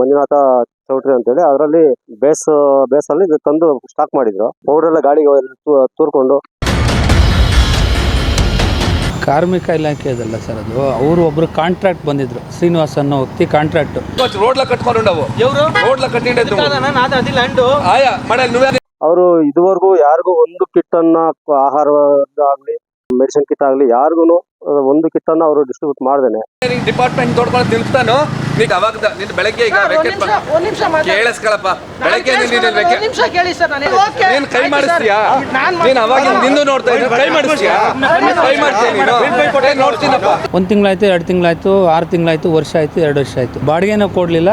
ಮಂಜುನಾಥ ಚೌಟ್ರಿ ಅಂತೇಳಿ ಅದರಲ್ಲಿ base base ಅಲ್ಲಿ ಇದು ತಂದು ಸ್ಟಾಕ್ ಮಾಡಿದ್ರು ಪೌಡರ್ ಎಲ್ಲ ಗಾಡಿಗೆ ತೂ- ತೂರ್ಕೊಂಡು ಕಾರ್ಮಿಕ ಇಲಾಖೆ ಇದಲ್ಲ ಸರ್ ಅದು ಅವರು ಒಬ್ರು ಕಾಂಟ್ರಾಕ್ಟ್ ಬಂದಿದ್ರು ಶ್ರೀನಿವಾಸ್ ಅನ್ನೋ ವ್ಯಕ್ತಿ ಕಾಂಟ್ರಾಕ್ಟ್ రోడ్ల కట్టుకోనుండవు ఎవరు రోడ్ల కట్టిండే కాదన్నా నాది అది ల్యాండ్ ఆయా మన నువ్వే ಅವರು ಇದುವರೆಗೂ ಯಾರಿಗೂ ಒಂದು ಕಿಟ್ ಅನ್ನ ಆಹಾರ ಆಗ್ಲಿ ಮೆಡಿಸಿನ್ ಕಿಟ್ ಆಗಲಿ ಯಾರಿಗೂ ಒಂದು ಕಿಟ್ ಅನ್ನ ಅವರು ಡಿಸ್ಟ್ರಿಬ್ಯೂಟ್ ಮಾಡ್ದೇನೆ. ಡಿಪಾರ್ಟ್ಮೆಂಟ್ ತೋಡ್ಕೊಂಡು ತಿಳ್ತಾನು ನೀನು ಅವಾಗ ನಿನ್ನ ಬೆಳಗ್ಗೆ ಈಗ. ಕೇಳಿಸ್ಕೊಳಪ್ಪ. ಬೆಳಗ್ಗೆ ನೀನು ಕೇಳಿಸ್ಕೊಳ್ಳೋದು ನಿಮಿಷ ಕೇಳಿ ಸರ್ ನಾನು ಓಕೆ. ನೀನು ಕೈ ಆಯ್ತು ಮಾಡಿಸ್ತೀಯಾ. ನಾನ್ ಅವಾಗ ನಿಂದು ನೋಡ್ತಾ ಇದ್ದೀನಿ ಕೈ ಮಾಡಿಸ್ತೀಯಾ? ಕೈ ಏ, ನೋಡ್ತೀನಪ್ಪ? ಒಂದು ತಿಂಗಳಾಯ್ತು ಎರಡು ತಿಂಗಳಾಯ್ತು ಆರು ತಿಂಗಳಾಯ್ತು ವರ್ಷ ಆಯ್ತು ಎರಡು ವರ್ಷ ಆಯ್ತು. ಬಾಡಿಗೆನ ಕೊಡಲಿಲ್ಲ.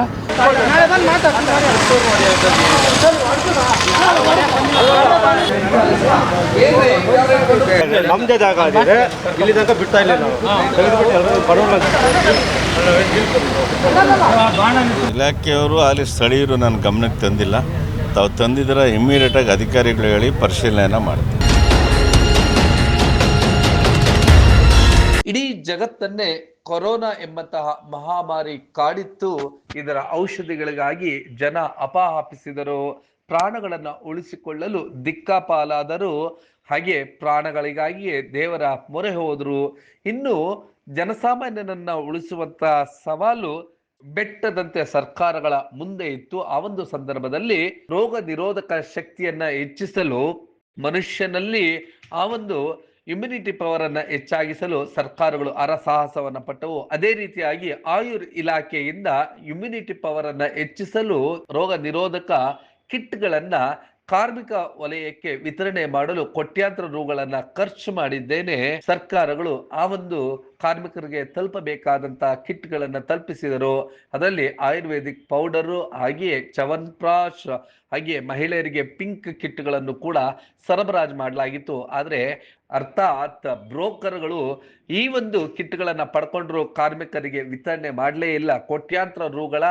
ನಮ್ಮದೇ ಜಾಗ ಆಗಿದೆ ಇಲ್ಲಿ ತನಕ ಬಿಡ್ತಾ ಇಲ್ಲ ನಾವು. ತೆಗೆದುಬಿಟ್ಟು ಎಲ್ಲರೂ ಬಡವ್ರನ್ನ ಇಲಾಖೆಯವರು ಅಲ್ಲಿ ಸ್ಥಳೀಯರು ನನ್ನ ಗಮನಕ್ಕೆ ತಂದಿಲ್ಲ. ತಾವು ತಂದಿದ್ರೆ ಇಮ್ಮಿಡಿಯೇಟಾಗಿ ಅಧಿಕಾರಿಗಳು ಹೇಳಿ ಪರಿಶೀಲನೆ ಮಾಡ್ತೀವಿ. ಇಡೀ ಜಗತ್ತನ್ನೇ ಕೊರೋನಾ ಎಂಬಂತಹ ಮಹಾಮಾರಿ ಕಾಡಿತ್ತು. ಇದರ ಔಷಧಿಗಳಿಗಾಗಿ ಜನ ಅಪಹಾಪಿಸಿದರು ಪ್ರಾಣಗಳನ್ನ ಉಳಿಸಿಕೊಳ್ಳಲು ದಿಕ್ಕಾಪಾಲಾದರು ಹಾಗೆ ಪ್ರಾಣಗಳಿಗಾಗಿಯೇ ದೇವರ ಮೊರೆ ಹೋದರು. ಇನ್ನು ಜನಸಾಮಾನ್ಯನನ್ನ ಉಳಿಸುವಂತ ಸವಾಲು ಬೆಟ್ಟದಂತೆ ಸರ್ಕಾರಗಳ ಮುಂದೆ ಇತ್ತು. ಆ ಒಂದು ಸಂದರ್ಭದಲ್ಲಿ ರೋಗ ನಿರೋಧಕ ಶಕ್ತಿಯನ್ನ ಹೆಚ್ಚಿಸಲು ಮನುಷ್ಯನಲ್ಲಿ ಆ ಒಂದು ಇಮ್ಯುನಿಟಿ ಪವರ್ ಅನ್ನ ಹೆಚ್ಚಾಗಿಸಲು ಸರ್ಕಾರಗಳು ಅರಸಾಹಸವನ್ನ ಪಟ್ಟವು. ಅದೇ ರೀತಿಯಾಗಿ ಆಯುರ್ ಇಲಾಖೆಯಿಂದ ಇಮ್ಯುನಿಟಿ ಪವರ್ ಅನ್ನ ಹೆಚ್ಚಿಸಲು ರೋಗ ನಿರೋಧಕ ಕಿಟ್ಗಳನ್ನ ಕಾರ್ಮಿಕ ವಲಯಕ್ಕೆ ವಿತರಣೆ ಮಾಡಲು ಕೋಟ್ಯಾಂತರ ರೂಗಳನ್ನ ಖರ್ಚು ಮಾಡಿದ್ದೇನೆ ಸರ್ಕಾರಗಳು. ಆ ಒಂದು ಕಾರ್ಮಿಕರಿಗೆ ತಲುಪಬೇಕಾದಂಥ ಕಿಟ್ಗಳನ್ನು ತಲುಪಿಸಿದರು. ಅದರಲ್ಲಿ ಆಯುರ್ವೇದಿಕ್ ಪೌಡರು, ಹಾಗೆಯೇ ಚವನ್ಪ್ರಾಶ್ ಹಾಗೆಯೇ ಮಹಿಳೆಯರಿಗೆ ಪಿಂಕ್ ಕಿಟ್ಗಳನ್ನು ಕೂಡ ಸರಬರಾಜು ಮಾಡಲಾಗಿತ್ತು. ಆದರೆ ಅರ್ಥಾತ್ ಬ್ರೋಕರ್ಗಳು ಈ ಒಂದು ಕಿಟ್ಗಳನ್ನು ಪಡ್ಕೊಂಡ್ರು ಕಾರ್ಮಿಕರಿಗೆ ವಿತರಣೆ ಮಾಡಲೇ ಇಲ್ಲ. ಕೋಟ್ಯಾಂತರ ರೂಗಳ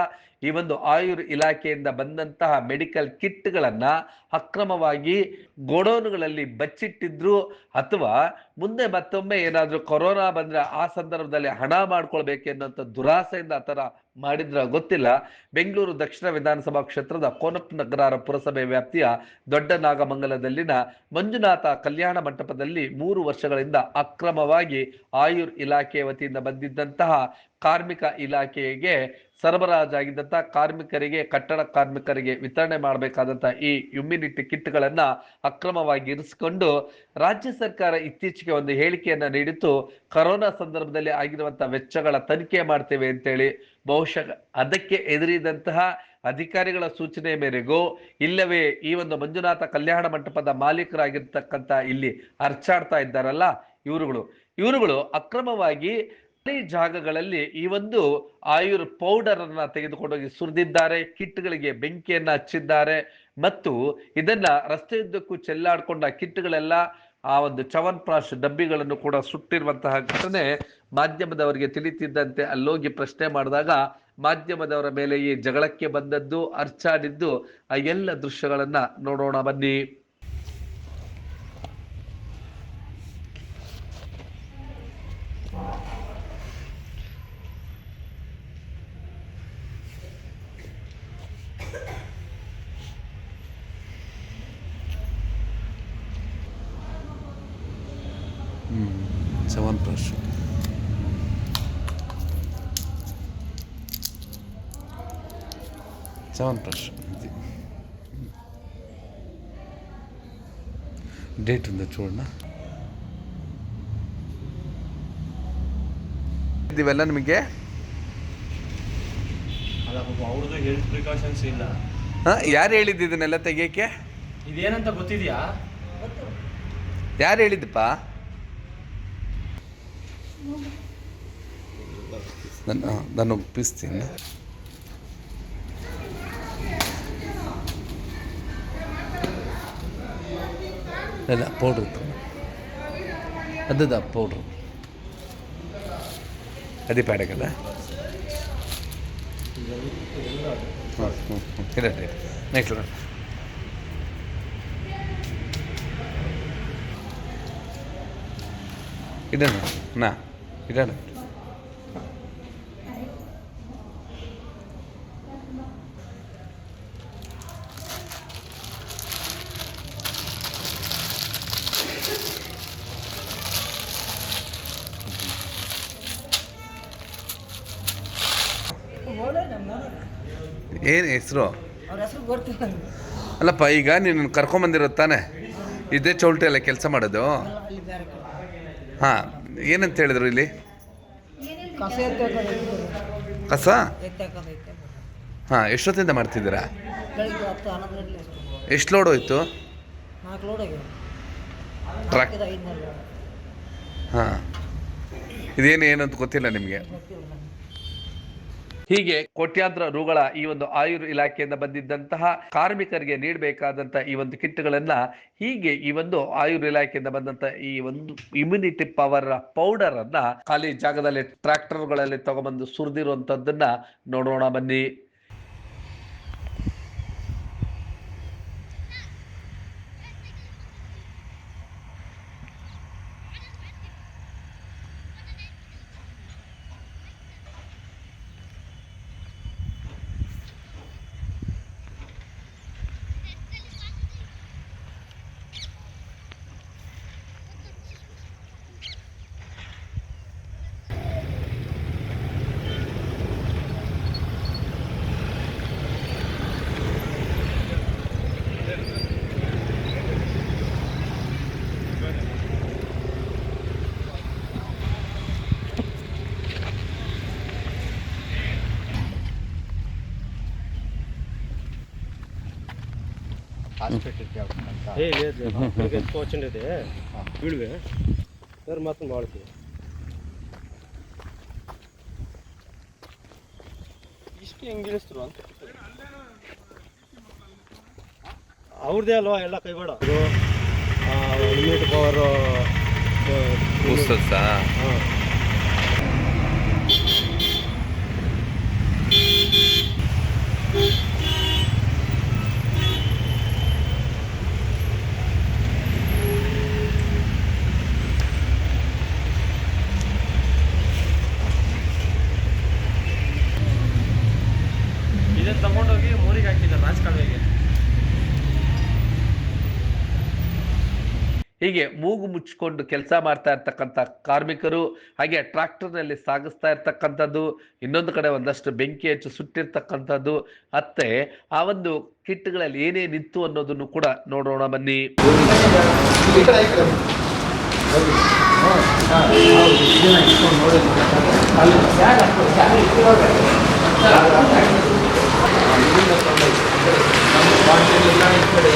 ಈ ಒಂದು ಆಯುರ್ ಇಲಾಖೆಯಿಂದ ಬಂದಂತಹ ಮೆಡಿಕಲ್ ಕಿಟ್ಗಳನ್ನು ಅಕ್ರಮವಾಗಿ ಗೋಡೌನ್ಗಳಲ್ಲಿ ಬಚ್ಚಿಟ್ಟಿದ್ರು. ಅಥವಾ ಮುಂದೆ ಮತ್ತೊಮ್ಮೆ ಏನಾದರೂ ಕೊರೋನಾ ಬಂದ್ರೆ ಆ ಸಂದರ್ಭದಲ್ಲಿ ಹಣ ಮಾಡ್ಕೊಳ್ಬೇಕೆನ್ನುವಂಥ ದುರಾಸೆಯಿಂದ ಆ ಥರ ಮಾಡಿದ್ರ ಗೊತ್ತಿಲ್ಲ. ಬೆಂಗಳೂರು ದಕ್ಷಿಣ ವಿಧಾನಸಭಾ ಕ್ಷೇತ್ರದ ಕೋನಪ್ಪ ನಗರ ಪುರಸಭೆ ವ್ಯಾಪ್ತಿಯ ದೊಡ್ಡ ನಾಗಮಂಗಲದಲ್ಲಿನ ಮಂಜುನಾಥ ಕಲ್ಯಾಣ ಮಂಟಪದಲ್ಲಿ ಮೂರು ವರ್ಷಗಳಿಂದ ಅಕ್ರಮವಾಗಿ ಆಯುರ್ ಇಲಾಖೆ ವತಿಯಿಂದ ಬಂದಿದ್ದಂತಹ ಕಾರ್ಮಿಕ ಇಲಾಖೆಗೆ ಸರಬರಾಜಾಗಿದ್ದಂತಹ ಕಾರ್ಮಿಕರಿಗೆ, ಕಟ್ಟಡ ಕಾರ್ಮಿಕರಿಗೆ ವಿತರಣೆ ಮಾಡಬೇಕಾದಂತ ಈ ಇಮ್ಯುನಿಟಿ ಕಿಟ್ಗಳನ್ನು ಅಕ್ರಮವಾಗಿ ಇರಿಸಿಕೊಂಡು ರಾಜ್ಯ ಸರ್ಕಾರ ಇತ್ತೀಚೆಗೆ ಒಂದು ಹೇಳಿಕೆಯನ್ನು ನೀಡಿತ್ತು ಕರೋನಾ ಸಂದರ್ಭದಲ್ಲಿ ಆಗಿರುವಂತಹ ವೆಚ್ಚಗಳ ತನಿಖೆ ಮಾಡ್ತೇವೆ ಅಂತೇಳಿ ಬಹುಶಃ ಅದಕ್ಕೆ ಎದುರಿದಂತಹ ಅಧಿಕಾರಿಗಳ ಸೂಚನೆ ಮೇರೆಗೂ ಇಲ್ಲವೇ ಈ ಒಂದು ಮಂಜುನಾಥ ಕಲ್ಯಾಣ ಮಂಟಪದ ಮಾಲೀಕರಾಗಿರ್ತಕ್ಕಂಥ ಇಲ್ಲಿ ಅರ್ಚಾಡ್ತಾ ಇದ್ದಾರಲ್ಲ ಇವರುಗಳು. ಇವರುಗಳು ಅಕ್ರಮವಾಗಿ ಜಾಗಗಳಲ್ಲಿ ಈ ಒಂದು ಆಯುರ್ ಪೌಡರ್ ಅನ್ನ ತೆಗೆದುಕೊಂಡೋಗಿ ಸುರಿದಿದ್ದಾರೆ, ಕಿಟ್ಗಳಿಗೆ ಬೆಂಕಿಯನ್ನ ಹಚ್ಚಿದ್ದಾರೆ ಮತ್ತು ಇದನ್ನ ರಸ್ತೆಯುದ್ದಕ್ಕೂ ಚೆಲ್ಲಾಡ್ಕೊಂಡ ಕಿಟ್ಗಳೆಲ್ಲ ಆ ಒಂದು ಚವನ್ಪ್ರಾಶ್ ಡಬ್ಬಿಗಳನ್ನು ಕೂಡ ಸುಟ್ಟಿರುವಂತಹ ಘಟನೆ ಮಾಧ್ಯಮದವರಿಗೆ ತಿಳಿತಿದ್ದಂತೆ ಅಲ್ಲೋಗಿ ಪ್ರಶ್ನೆ ಮಾಡಿದಾಗ ಮಾಧ್ಯಮದವರ ಮೇಲೆ ಈ ಜಗಳಕ್ಕೆ ಬಂದದ್ದು, ಅರ್ಚಾಡಿದ್ದು, ಆ ಎಲ್ಲ ದೃಶ್ಯಗಳನ್ನ ನೋಡೋಣ ಬನ್ನಿ. ಚವನ್ಪ್ರಾಶ್ చవన్ప్రష్ ఇది డేట్ ఉందా చూడనా ಇವೆಲ್ಲ ನಿಮಗೆ ಅವ್ರದ್ದು ಹೆಲ್ತ್ ಪ್ರಿಕಾಷನ್ಸ್ ಇಲ್ಲ ಯಾರು ಹೇಳಿದ್ದು ಇದನ್ನೆಲ್ಲ ತೆಗಿಯಕ್ಕೆ ಇದೇನಂತ ಗೊತ್ತಿದೆಯಾ ಯಾರು ಹೇಳಿದ್ದಪ್ಪ ನಾನು ನಾನು ಒಪ್ಪಿಸ್ತೀನಿ ಅಲ್ಲ ಪೌಡ್ರ್ ಅದದ ಪೌಡ್ರು ಅದೇ ಪ್ಯಾಡಗಲ್ಲ ಹ್ಞೂ ಹ್ಞೂ ಹ್ಞೂ ಇಲ್ಲ ನೆಕ್ಸ್ಟ್ ಇಡೋಣ. ಏನು ಹೆಸರು? ಅಲ್ಲಪ್ಪ ಈಗ ನೀನು ಕರ್ಕೊಂಬಂದಿರೋ ತಾನೆ? ಇದೇ ಚೌಲ್ಟಿ ಅಲ್ಲ ಕೆಲಸ ಮಾಡೋದು ಹಾಂ. ಏನಂತ ಹೇಳಿದ್ರು ಇಲ್ಲಿ? ಕಸ ಹಾಂ ಎಷ್ಟೊತ್ತಿಂದ ಮಾಡ್ತಿದ್ದೀರಾ? ಎಷ್ಟು ಲೋಡ್ ಹೋಯ್ತು? ಟ್ರಕ್ ಲೋಡ್ ಹಾಂ. ಇದೇನು ಏನಂತ ಗೊತ್ತಿಲ್ಲ ನಿಮಗೆ? ಹೀಗೆ ಕೋಟ್ಯಾಂತರ ರುಗಳ ಈ ಒಂದು ಆಯುರ್ ಇಲಾಖೆಯಿಂದ ಬಂದಿದ್ದಂತಹ ಕಾರ್ಮಿಕರಿಗೆ ನೀಡಬೇಕಾದಂತ ಈ ಒಂದು ಕಿಟ್ಗಳನ್ನ ಹೀಗೆ ಈ ಒಂದು ಆಯುರ್ ಇಲಾಖೆಯಿಂದ ಬಂದಂತ ಈ ಒಂದು ಇಮ್ಯುನಿಟಿ ಪವರ್ ಪೌಡರ್ ಅನ್ನ ಖಾಲಿ ಜಾಗದಲ್ಲಿ ಟ್ರ್ಯಾಕ್ಟರ್ಗಳಲ್ಲಿ ತಗೊಂಡ್ಬಂದು ಸುರಿದಿರುವಂತದ್ದನ್ನ ನೋಡೋಣ ಬನ್ನಿ. ಬೀಳ್ವೆ. ಸರ್ ಮಾತ್ರ ಮಾಡ್ತೀವಿ ಇಷ್ಟು ಹೆಂಗೆ ಅಂತ ಅವ್ರದ್ದೇ ಅಲ್ವಾ? ಎಲ್ಲ ಕೈಬೇಡ ಲಿಮಿಟ್ ಪವರು ಹಾಂ ಇದನ್ನು ತಗೊಂಡೋಗಿ ಮೂರಿಗೆ ಹಾಕಿದ್ದಾರೆ ರಾಜಕಾಲುವೆಗೆ ಹೀಗೆ ಮೂಗು ಮುಚ್ಚಿಕೊಂಡು ಕೆಲಸ ಮಾಡ್ತಾ ಇರ್ತಕ್ಕಂಥ ಕಾರ್ಮಿಕರು, ಹಾಗೆ ಟ್ರಾಕ್ಟರ್ನಲ್ಲಿ ಸಾಗಿಸ್ತಾ ಇರ್ತಕ್ಕಂಥದ್ದು, ಇನ್ನೊಂದು ಕಡೆ ಒಂದಷ್ಟು ಬೆಂಕಿ ಹೆಚ್ಚು ಸುಟ್ಟಿರ್ತಕ್ಕಂಥದ್ದು, ಅತ್ತೆ, ಆ ಒಂದು ಕಿಟ್ಗಳಲ್ಲಿ ಏನೇನಿತ್ತು ಅನ್ನೋದನ್ನು ಕೂಡ ನೋಡೋಣ ಬನ್ನಿ.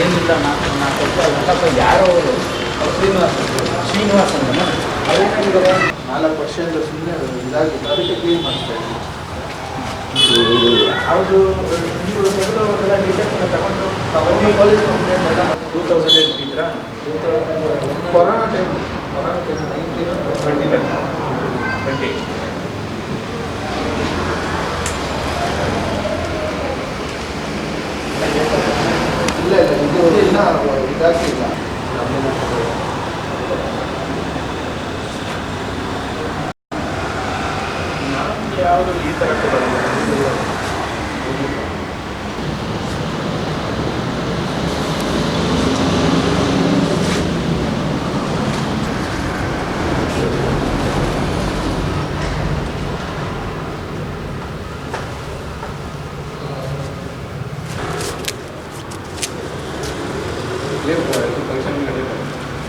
ಏನಿಲ್ಲ, ನಾಲ್ಕು ವರ್ಷದಿಂದ ಸುಮ್ಮನೆ ಇದಾಗಿತ್ತು ಅದಕ್ಕೆ ಕ್ಲೀನ್ ಮಾಡಿಸ್ತಾ ಇದ್ವಿ. ಅದು ಟೂ ತೌಸಂಡ್ ಏಟ್ ಇದ್ರಾ corona time corona time nineteen twenty twenty ಇಲ್ಲ ಇಲ್ಲ, ಇದು ಇನ್ನೂ ಇದಾಗಿಲ್ಲ ಯಾವುದು ಈ ಥರ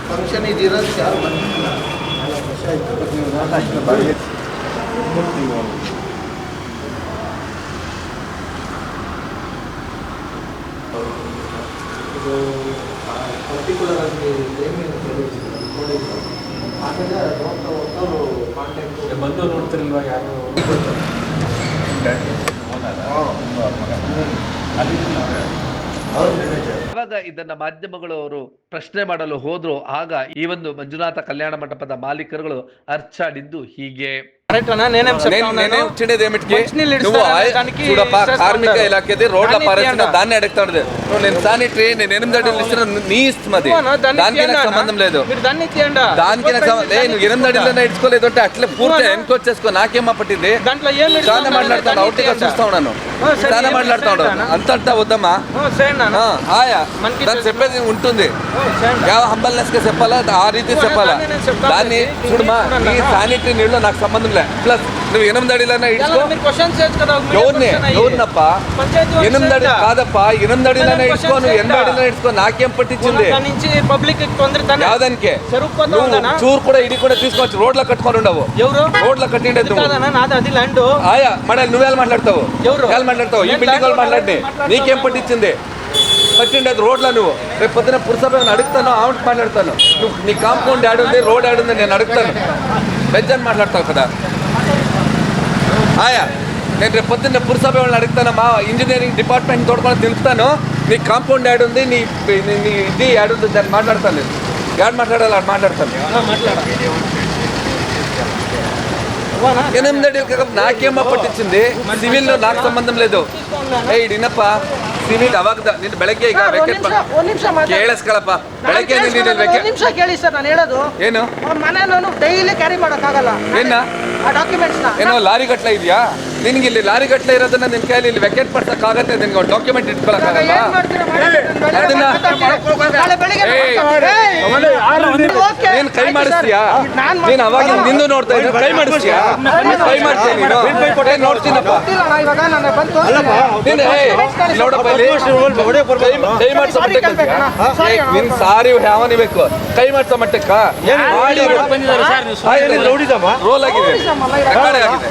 ಫಂಕ್ಷನ್ ಇದಿರೋದು ಯಾರು ಬಂದಿಲ್ಲ ನಾಲ್ಕು ವರ್ಷ ಆಯ್ತು ನೀವು ನಾಲ್ಕು ಬಾಡಿಗೆ ಇದು ಪರ್ಟಿಕ್ಯುಲರ್ ಆಗಿ ಟೈಮಿಂಗ್ ನೋಡಿದ್ರು ಆಮೇಲೆ ಹೋಗ್ತಾ ಅವರು ಕಾಂಟ್ಯಾಕ್ಟ್ ಬಂದು ನೋಡ್ತಿರಲ್ವಾ ಯಾರು ಇವಾಗ ಅಲ್ಲಿ ಮಾಧ್ಯಮಗಳು ಅವರು ಪ್ರಶ್ನೆ ಮಾಡಲು ಹೋದ್ರು ಆಗ ಈ ಒಂದು ಮಂಜುನಾಥ ಕಲ್ಯಾಣ ಮಂಟಪದ ಮಾಲೀಕರುಗಳು ಅರ್ಚಾಡಿದ್ದು ಹೀಗೆ కరెక్ట్ అన్నా నేనేం చెప్తా నేనే వచ్చిండేది ఏమిటికి మంచినీళ్ళు నువ్వు ఇస్తారా? ఆయ- దానికి చూడప్పా చేస్తా కార్మిక ఉంటారు. ఇలాఖది రోడ్ల దాన్ని పరిస్థితి తీయండి. దాన్ని అడుగుతాడు నువ్వు నేను సానిటరీ నేను ఎనిమిది అడుగులు ఇస్తున్నా నీ ఇష్టం అది ఇవ్వను, దాన్ని దానికి తీయండి నాకు అన్న. సంబంధం లేదు మీరు దాన్ని తీయండి దానికి నాకు సంబంధం లేదు నువ్వు ఎనిమిది అడుగులు ఇడ్చుకోలేదు అంటే అట్లే పూర్తి ఇవ్వను. వెనకొచ్చేసుకో నాకేమా పట్టింది దాంట్లో ఏం చాలా ఇస్తున్నారు? మాట్లాడతాను దాన్ని అవుట్గా తీయండి. చూస్తా ఉన్నాను ఆ, సరే, చాలా ఏం మాట్లాడుతా చేయండి ఉన్నాను అన్న? అంతంతా వద్దమ్మా ఓ, చేయండి అన్న. ఆ, ఆయా మనకి దాన్ని చెప్పేది ఉంటుంది. హంబల్నెస్గా చెప్పాలా? ఆ రీతి చెప్పాలా? దాన్ని చూడమా ఈ శానిటరీ నీళ్ళు నాకు సంబంధం లే. ప్లస్ నువ్వు ఎనిమిది అడిలైనా ఎవరిని? ఎవరినప్ప? ఎనిమిది అడి కాదప్ప. ఎనిమిది అడిలైనా ఇచ్చుకో నువ్వు ఎనిమిది అడిలైనా ఇచ్చుకో నాకేం పట్టించింది? పబ్లిక్ నువ్వు చూరు కూడా ఇది కూడా తీసుకోవచ్చు. రోడ్ల కట్టుకొని ఉండవు. రోడ్ల కట్టి నువ్వు. ఆయా మడలు నువ్వేళ్ళు మాట్లాడతావు. ఎవరు? మాట్లాడతావు? ఈ బిల్డింగ్ వాళ్ళు మాట్లాడి నీకేం పట్టించింది? కట్టిండే రోడ్ల నువ్వు. రేపు పొద్దున పురుసభ అడుగుతాను ఆవిడ మాట్లాడతాను. నువ్వు నీ కాంపౌండ్ యాడ్ ఉంది రోడ్ యాడ్ ఉంది నేను అడుగుతాను. వెజ్ అని మాట్లాడతావు కదా. ఆయా నేను రేపు పొద్దున్న పురుసభ వాళ్ళని అడుగుతాను మా ఇంజనీరింగ్ డిపార్ట్మెంట్ తోడుకొని తెలుపుతాను నీ కాంపౌండ్ యాడ్ ఉంది నీ నీ ఇది యాడ్ ఉంది దాన్ని మాట్లాడతాను నేను. యాడ్ మాట్లాడాలి అది మాట్లాడతాను. ఎనిమిది నాకేమో పట్టించింది సివిల్లో నాకు సంబంధం లేదు. ఏ ఇడినప్ప ಸಿವಿಲ್ ಅವಾಗ ನಿನ್ನ ಬೆಳಗ್ಗೆ ಈಗ ವೆಕೆಟ್ ಒಂದ್ ನಿಮಿಷ ಮಾತಾಡಿ. ಕೇಳಿಸ್ಕಳಪ್ಪ. ಬೆಳಗ್ಗೆ ನೀನು ಒಂದ್ ವೆಕೆಟ್ ನಿಮಿಷ ಕೇಳಿ ಸರ್ ನಾನು ಹೇಳೋದು. ಏನು? ಮನೇನು ಡೈಲಿ ಕ್ಯಾರಿ ಮಾಡೋಕ್ಕಾಗಲ್ಲ. ಏನ? ಆ ಡಾಕ್ಯುಮೆಂಟ್ಸ್ನ ಏನೋ ಲಾರಿ ಗಟ್ಲೆ ಇದೆಯಾ? ನಿನ್ಗೆ ಇಲ್ಲಿ ಲಾರಿ ಗಟ್ಟಲೆ ಇರೋದನ್ನ ನಿನ್ ಕೈಯಲ್ಲಿ ಇಲ್ಲಿ ವೆಕೆಟ್ ಪಡ್ಸಕ್ಕಾಗತ್ತೆ ನಿನ್ಗೆ ಒಂದು ಡಾಕ್ಯುಮೆಂಟ್ ಇಟ್ಕೊಳಕ್ಕಾಗಲ್ಲ? ಅದನ್ನ. ನೀನ್ ಕೈ ಮಾಡಿಸ್ತೀಯಾ. ನಾನ್ ಅವಾಗ ನಿಂದು ನೋಡ್ತಾ ಇದ್ದೀನಿ ಕೈ ಮಾಡಿಸ್ತೀಯಾ? ಕೈ ಮಾಡ್ತೀನಿ ನೀನು? ನೋಡ್ತೀನಪ್ಪ. ನೋಡಪ್ಪ ಕೈ ಮಾಡ್ಸೋ ಮಟ್ಟಕ್ಕೆ ನಿನ್ ಸಾರಿ ಯಾವನಿ ಬೇಕು? ಕೈ ಮಾಡಿಸೋ ಮಟ್ಟಕ್ಕ? ರೋಲ್ ಆಗಿದೆ. ಆಗಿದೆ.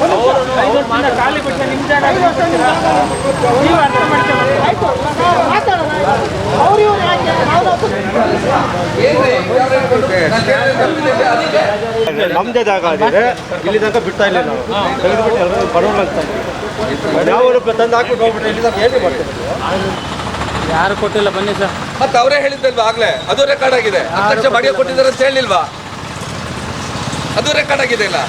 ಬಂದು ಮಾತಾಡ್ತೀನಿ ನಮ್ದೇ ಜಾಗ ಆಗಿದೆ ಇಲ್ಲಿ ತನಕ ಬಿಡ್ತಾ ಇಲ್ಲ ನಾವು ತೆಗೆದುಬಿಟ್ಟು ಎಲ್ಲರೂ ಬರೋಣ ಅಂತ. ಯಾವ ತಂದು ಹಾಕ್ಬಿಟ್ಟು ಹೋಗ್ಬಿಟ್ರೆ ಇಲ್ಲಿ ತನಕ ಏನು ಮಾಡ್ತೀವಿ ಯಾರು ಕೊಟ್ಟಿಲ್ಲ ಬನ್ನಿ ಸರ್. ಮತ್ತೆ ಅವರೇ ಹೇಳಿದ್ದಲ್ವಾ ಆಗ್ಲೇ? ಅದು ರೆಕಾರ್ಡ್ ಆಗಿದೆ. ಹತ್ತು ಲಕ್ಷ ಬಾಡಿಗೆ ಕೊಟ್ಟಿದ್ದಾರೆ ಅಂತ ಹೇಳಿಲ್ವಾ? ಅದು ರೆಕಾರ್ಡ್ ಆಗಿದೆ ಇಲ್ಲ?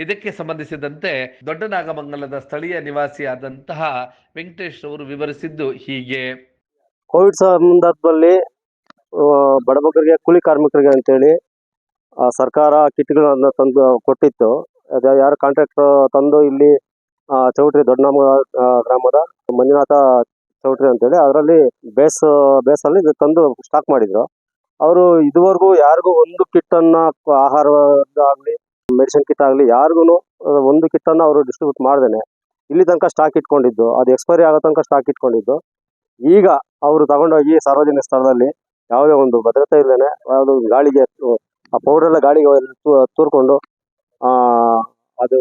ಇದಕ್ಕೆ ಸಂಬಂಧಿಸಿದಂತೆ ದೊಡ್ಡನಾಗಮಂಗಲದ ಸ್ಥಳೀಯ ನಿವಾಸಿಯಾದಂತಹ ವೆಂಕಟೇಶ್ ಅವರು ವಿವರಿಸಿದ್ದು ಹೀಗೆ. ಕೋವಿಡ್ ಸಂದರ್ಭದಲ್ಲಿ ಮಕ್ಕಳಿಗೆ ಕೂಲಿ ಕಾರ್ಮಿಕರಿಗೆ ಅಂತೇಳಿ ಆ, ಸರ್ಕಾರ ಕಿಟ್ಗಳನ್ನು ತಂದು ಕೊಟ್ಟಿತ್ತು. ಅದು ಯಾರು ಕಾಂಟ್ರಾಕ್ಟರ್ ತಂದು ಇಲ್ಲಿ ಚೌಟ್ರಿ ದೊಡ್ಡನಾಮ ಗ್ರಾಮದ ಮಂಜುನಾಥ ಚೌಟ್ರಿ ಅಂತೇಳಿ ಅದರಲ್ಲಿ ಬೇಸ್ ಬೇಸಲ್ಲಿ ಇದು ತಂದು ಸ್ಟಾಕ್ ಮಾಡಿದ್ರು. ಅವರು ಇದುವರೆಗೂ ಯಾರಿಗೂ ಒಂದು ಕಿಟ್ಟನ್ನು ಆಹಾರ ಆಗಲಿ ಮೆಡಿಸಿನ್ ಕಿಟ್ ಆಗಲಿ ಯಾರಿಗೂ ಒಂದು ಕಿಟ್ಟನ್ನು ಅವರು ಡಿಸ್ಟ್ರಿಬ್ಯೂಟ್ ಮಾಡ್ದೇನೆ. ಇಲ್ಲಿ ತನಕ ಸ್ಟಾಕ್ ಇಟ್ಕೊಂಡಿದ್ದು. ಅದು ಎಕ್ಸ್ಪೈರಿ ಆಗೋ ತನಕ ಸ್ಟಾಕ್ ಇಟ್ಕೊಂಡಿದ್ದು. ಈಗ ಅವರು ತಗೊಂಡೋಗಿ ಸಾರ್ವಜನಿಕ ಸ್ಥಳದಲ್ಲಿ ಯಾವುದೇ ಒಂದು ಭದ್ರತೆ ಇಲ್ಲದೇನೆ ಯಾವುದೋ ಒಂದು ಗಾಳಿಗೆ ಆ ಪೌಡರ್ ಎಲ್ಲ ಗಾಳಿಗೆ ತೂರ್ಕೊಂಡು, ಆ, ಅದು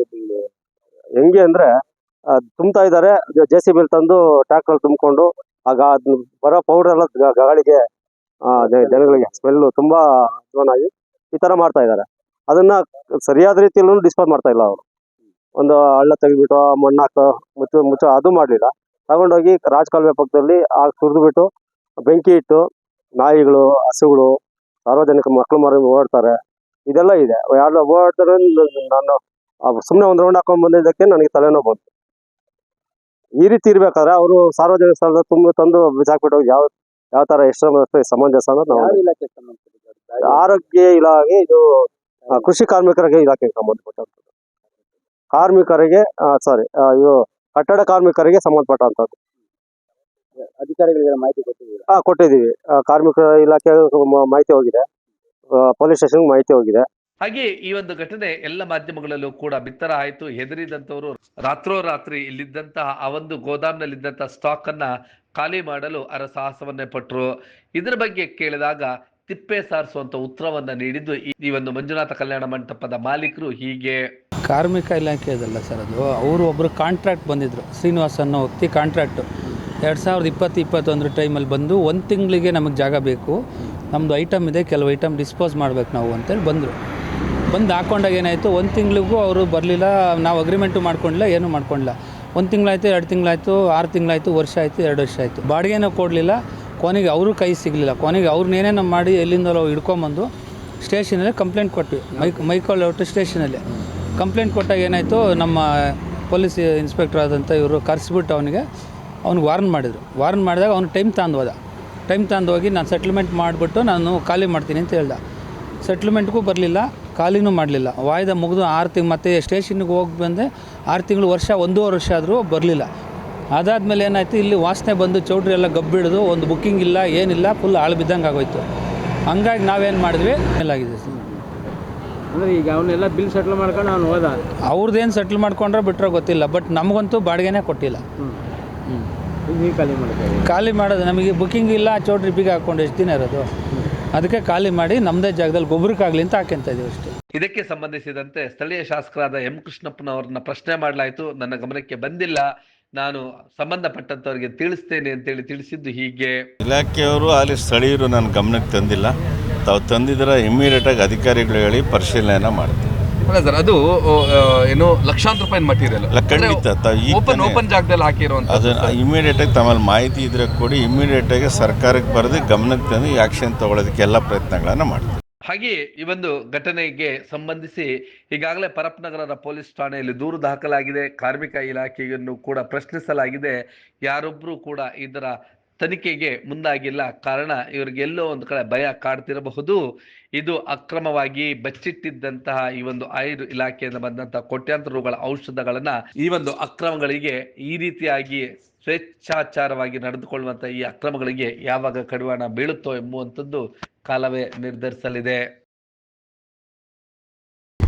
ಹೆಂಗೆ ಅಂದ್ರೆ ತುಂಬ್ತಾ ಇದ್ದಾರೆ. ಜೆ ಸಿ ಬಿಲ್ ತಂದು ಟ್ರ್ಯಾಕ್ಟರ್ ತುಂಬಿಕೊಂಡು, ಆಗ ಅದನ್ನ ಬರೋ ಪೌಡರ್ ಎಲ್ಲ ಗಾಳಿಗೆ ಜನಗಳಿಗೆ ಸ್ಮೆಲ್ ತುಂಬಾ ಆಗಿ ಈ ತರ ಮಾಡ್ತಾ ಇದ್ದಾರೆ. ಅದನ್ನ ಸರಿಯಾದ ರೀತಿಯಲ್ಲೂ ಡಿಸ್ಪೋಸ್ ಮಾಡ್ತಾ ಇಲ್ಲ ಅವರು. ಒಂದು ಹಳ್ಳ ತೆಗೆದ್ಬಿಟ್ಟು, ಆ ಮಣ್ಣು ಹಾಕೋ, ಮುಚ್ಚು, ಮುಚ್ಚೋ, ಅದು ಮಾಡಲಿಲ್ಲ. ತಗೊಂಡೋಗಿ ರಾಜಕಾಲುವೆ ಪಕ್ಕದಲ್ಲಿ, ಆ ಸುರಿದ್ಬಿಟ್ಟು ಬೆಂಕಿ ಇಟ್ಟು ನಾಯಿಗಳು ಹಸುಗಳು ಸಾರ್ವಜನಿಕ ಮಕ್ಕಳು ಮರ ಓಡ್ತಾರೆ ಇದೆಲ್ಲ ಇದೆ. ಯಾರು ಓಡಾಡ್ತಾರೆ ನಾನು ಸುಮ್ಮನೆ ಒಂದು ರೌಂಡ್ ಹಾಕೊಂಡ್ ಬಂದಿದ್ದಕ್ಕೆ ನನಗೆ ತಲೆನೋವು ಬಂತು. ಈ ರೀತಿ ಇರ್ಬೇಕಾದ್ರೆ ಅವರು ಸಾರ್ವಜನಿಕ ಸ್ಥಳದ ತುಂಬ ತಂದು ಬಿಸಾಕ್ಬಿಟ್ಟು ಯಾವ ಯಾವ ತರ ಎಷ್ಟು ಸಮಂಜಸ ಅನ್ನೋದು ನಾವು ಆರೋಗ್ಯ ಇಲಾಖೆ ಇದು ಕೃಷಿ ಕಾರ್ಮಿಕರಿಗೆ ಇಲಾಖೆ ಸಂಬಂಧಪಟ್ಟಂಥದ್ದು. ಕಾರ್ಮಿಕರಿಗೆ ಸಾರಿ ಇದು ಕಟ್ಟಡ ಕಾರ್ಮಿಕರಿಗೆ ಸಂಬಂಧಪಟ್ಟಂಥದ್ದು. ಅಧಿಕಾರಿಗಳಿಗೆ ಮಾಹಿತಿ ಕೊಟ್ಟಿದ್ದೀವಿ ಹಾ ಕೊಟ್ಟಿದ್ದೀವಿ. ಆ, ಕಾರ್ಮಿಕ ಇಲಾಖೆ ಮಾಹಿತಿ ಹೋಗಿದೆ. ಪೊಲೀಸ್ ಸ್ಟೇಷನ್ ಮಾಹಿತಿ ಹೋಗಿದೆ. ಹಾಗೆ ಈ ಒಂದು ಘಟನೆ ಎಲ್ಲ ಮಾಧ್ಯಮಗಳಲ್ಲೂ ಕೂಡ ಬಿತ್ತರ ಆಯಿತು. ಹೆದರಿದಂತವರು ರಾತ್ರೋರಾತ್ರಿ ಇಲ್ಲಿದ್ದಂತಹ ಆ ಒಂದು ಗೋದಾಮ್ನಲ್ಲಿದ್ದಂತಹ ಸ್ಟಾಕ್ ಅನ್ನ ಖಾಲಿ ಮಾಡಲು ಅರ ಸಾಹಸವನ್ನೇ ಪಟ್ಟರು ಇದರ ಬಗ್ಗೆ ಕೇಳಿದಾಗ ತಿಪ್ಪೆ ಸಾರಿಸುವಂತ ಉತ್ತರವನ್ನ ನೀಡಿದ್ದು ಈ- ಈ ಒಂದು ಮಂಜುನಾಥ ಕಲ್ಯಾಣ ಮಂಟಪದ ಮಾಲೀಕರು ಹೀಗೆ. ಕಾರ್ಮಿಕ ಇಲಾಖೆ ಇದಲ್ಲ ಸರ್ ಅದು. ಅವರು ಒಬ್ಬರು ಕಾಂಟ್ರಾಕ್ಟ್ ಬಂದಿದ್ರು. ಶ್ರೀನಿವಾಸ್ ಅನ್ನೋ ವ್ಯಕ್ತಿ ಕಾಂಟ್ರಾಕ್ಟು ಎರಡು ಸಾವಿರದ ಇಪ್ಪತ್ತು ಇಪ್ಪತ್ತೊಂದರ ಟೈಮಲ್ಲಿ ಬಂದು ಒಂದು ತಿಂಗಳಿಗೆ ನಮಗೆ ಜಾಗ ಬೇಕು. ನಮ್ಮದು ಐಟಮ್ ಇದೆ, ಕೆಲವು ಐಟಮ್ ಡಿಸ್ಪೋಸ್ ಮಾಡ್ಬೇಕು ನಾವು ಅಂತೇಳಿ ಬಂದರು. ಬಂದು ಹಾಕೊಂಡಾಗ ಏನಾಯಿತು, ಒಂದು ತಿಂಗಳಿಗೂ ಅವರು ಬರಲಿಲ್ಲ, ನಾವು ಅಗ್ರಿಮೆಂಟು ಮಾಡ್ಕೊಂಡಿಲ್ಲ, ಏನೂ ಮಾಡ್ಕೊಂಡಿಲ್ಲ. ಒಂದು ತಿಂಗಳಾಯಿತು, ಎರಡು ತಿಂಗಳಾಯಿತು, ಆರು ತಿಂಗಳಾಯಿತು, ವರ್ಷ ಆಯಿತು, ಎರಡು ವರ್ಷ ಆಯಿತು. ಬಾಡಿಗೆನೂ ಕೊಡಲಿಲ್ಲ, ಕೊನೆಗೆ ಅವರು ಕೈ ಸಿಗಲಿಲ್ಲ. ಕೊನೆಗೆ ಅವ್ರನ್ನೇನೇನೋ ಮಾಡಿ ಎಲ್ಲಿಂದಲೋ ಹಿಡ್ಕೊಂಬಂದು ಸ್ಟೇಷನಲ್ಲಿ ಕಂಪ್ಲೇಂಟ್ ಕೊಟ್ವಿ. ಮೈಕ್ ಮೈಕೋಲ್ ಔಟ್ ಸ್ಟೇಷನಲ್ಲಿ. ಕಂಪ್ಲೇಂಟ್ ಕೊಟ್ಟಾಗ ಏನಾಯಿತು, ನಮ್ಮ ಪೊಲೀಸ್ ಇನ್ಸ್ಪೆಕ್ಟರ್ ಆದಂಥ ಇವರು ಕರೆಸ್ಬಿಟ್ಟು ಅವನಿಗೆ ಅವ್ನಿಗೆ ವಾರ್ನ್ ಮಾಡಿದರು. ವಾರ್ನ್ ಮಾಡಿದಾಗ ಅವ್ನು ಟೈಮ್ ತಂದು ಹೋದ. ಟೈಮ್ ತಂದು ಹೋಗಿ ನಾನು ಸೆಟ್ಲ್ಮೆಂಟ್ ಮಾಡಿಬಿಟ್ಟು ನಾನು ಖಾಲಿ ಮಾಡ್ತೀನಿ ಅಂತ ಹೇಳ್ದ. ಸೆಟ್ಲ್ಮೆಂಟ್ಗೂ ಬರಲಿಲ್ಲ ಖಾಲಿನೂ ಮಾಡಲಿಲ್ಲ. ವಾಯ್ದ ಮುಗಿದು ಆರು ತಿಂಗ್ ಮತ್ತೆ ಸ್ಟೇಷನ್ಗೆ ಹೋಗಿ ಬಂದೆ. ಆರು ತಿಂಗಳು ವರ್ಷ ಒಂದೂವರೆ ವರ್ಷ ಆದರೂ ಬರಲಿಲ್ಲ. ಅದಾದಮೇಲೆ ಏನಾಯಿತು ಇಲ್ಲಿ ವಾಸನೆ ಬಂದು ಚೌಟ್ರಿ ಎಲ್ಲ ಗಬ್ಬಿಡಿದು ಒಂದು ಬುಕ್ಕಿಂಗ್ ಇಲ್ಲ ಏನಿಲ್ಲ ಫುಲ್ ಆಳು ಬಿದ್ದಂಗೆ ಆಗೋಯ್ತು. ಹಂಗಾಗಿ ನಾವೇನು ಮಾಡಿದ್ವಿ? ಮೇಲಾಗಿದೆ. ಸರ್ ಅಂದರೆ ಈಗ ಅವನ್ನೆಲ್ಲ ಬಿಲ್ ಸೆಟ್ಲ್ ಮಾಡ್ಕೊಂಡು ಅವ್ನು ಹೋದ? ಅವ್ರದ್ದೇನು ಸೆಟ್ಲ್ ಮಾಡ್ಕೊಂಡ್ರೆ ಬಿಟ್ಟರೆ ಗೊತ್ತಿಲ್ಲ ಬಟ್ ನಮಗಂತೂ ಬಾಡಿಗೆನೇ ಕೊಟ್ಟಿಲ್ಲ. ನೀವು ಖಾಲಿ ಮಾಡಿದ್ದೀವಿ ಖಾಲಿ ಮಾಡೋದು ನಮಗೆ ಬುಕ್ಕಿಂಗ್ ಇಲ್ಲ ಚೌಟ್ರಿ ಟ್ರಿಪ್ಪಿಗೆ ಹಾಕೊಂಡು ಎಷ್ಟು ದಿನ ಇರೋದು? ಅದಕ್ಕೆ ಖಾಲಿ ಮಾಡಿ ನಮ್ಮದೇ ಜಾಗದಲ್ಲಿ ಗೊಬ್ಬರಕ್ಕಾಗಲಿ ಅಂತ ಹಾಕ್ಯಂತ ಇದೀವಿ ಅಷ್ಟೇ. ಇದಕ್ಕೆ ಸಂಬಂಧಿಸಿದಂತೆ ಸ್ಥಳೀಯ ಶಾಸಕರಾದ ಎಂ ಕೃಷ್ಣಪ್ಪನವ್ರನ್ನ ಪ್ರಶ್ನೆ ಮಾಡಲಾಯಿತು. ನನ್ನ ಗಮನಕ್ಕೆ ಬಂದಿಲ್ಲ. ನಾನು ಸಂಬಂಧಪಟ್ಟಂತವರಿಗೆ ತಿಳಿಸ್ತೇನೆ ಅಂತೇಳಿ ತಿಳಿಸಿದ್ದು ಹೀಗೆ. ಇಲಾಖೆಯವರು ಅಲ್ಲಿ ಸ್ಥಳೀಯರು ನನ್ನ ಗಮನಕ್ಕೆ ತಂದಿಲ್ಲ. ತಾವು ತಂದಿದ್ರೆ ಇಮ್ಮಿಡಿಯೇಟಾಗಿ ಅಧಿಕಾರಿಗಳು ಹೇಳಿ ಪರಿಶೀಲನೆ ಮಾಡ್ತೀನಿ ಅಲ್ಲ ಸರ್. ಅದು ಏನು ಲಕ್ಷಾಂತರ ರೂಪಾಯಿ ಮಟೀರಿಯಲ್ ಖಂಡಿತ. ಓಪನ್ ಓಪನ್ ಜಾಗದಲ್ಲಿ ಹಾಕಿರುವಂತ ಇಮಿಡಿಯೇಟ್ ಆಗಿ ತಮ್ಮಲ್ಲಿ ಮಾಹಿತಿ ಇದ್ರೆ ಕೊಡಿ ಇಮಿಡಿಯೇಟಾಗಿ ಸರ್ಕಾರಕ್ಕೆ ಬರೆದು ಗಮನಕ್ಕೆ ತಂದು ಆಕ್ಷನ್ ತಗೊಳ್ಳೋದಕ್ಕೆ ಎಲ್ಲ ಪ್ರಯತ್ನಗಳನ್ನು ಮಾಡ್ತೀವಿ. ಹಾಗೆಯೇ ಈ ಒಂದು ಘಟನೆಗೆ ಸಂಬಂಧಿಸಿ ಈಗಾಗಲೇ ಪರಪ್ನಗರದ ಪೊಲೀಸ್ ಠಾಣೆಯಲ್ಲಿ ದೂರು ದಾಖಲಾಗಿದೆ. ಕಾರ್ಮಿಕ ಇಲಾಖೆಯನ್ನು ಕೂಡ ಪ್ರಶ್ನಿಸಲಾಗಿದೆ. ಯಾರೊಬ್ಬರೂ ಕೂಡ ಇದರ ತನಿಖೆಗೆ ಮುಂದಾಗಿಲ್ಲ. ಕಾರಣ ಇವರಿಗೆಲ್ಲೋ ಒಂದು ಕಡೆ ಭಯ ಕಾಡ್ತಿರಬಹುದು. ಇದು ಅಕ್ರಮವಾಗಿ ಬಚ್ಚಿಟ್ಟಿದ್ದಂತಹ ಈ ಒಂದು ಆಯುರ್ ಇಲಾಖೆಯಿಂದ ಬಂದಂತಹ ಕೋಟ್ಯಾಂತರ ರೂಗಳ ಔಷಧಗಳನ್ನ ಈ ಒಂದು ಅಕ್ರಮಗಳಿಗೆ ಈ ರೀತಿಯಾಗಿ ಸ್ವೇಚ್ಛಾಚಾರವಾಗಿ ನಡೆದುಕೊಳ್ಳುವಂತಹ ಈ ಅಕ್ರಮಗಳಿಗೆ ಯಾವಾಗ ಕಡಿವಾಣ ಬೀಳುತ್ತೋ ಎಂಬುವಂಥದ್ದು ಕಾಲವೇ ನಿರ್ಧರಿಸಲಿದೆ.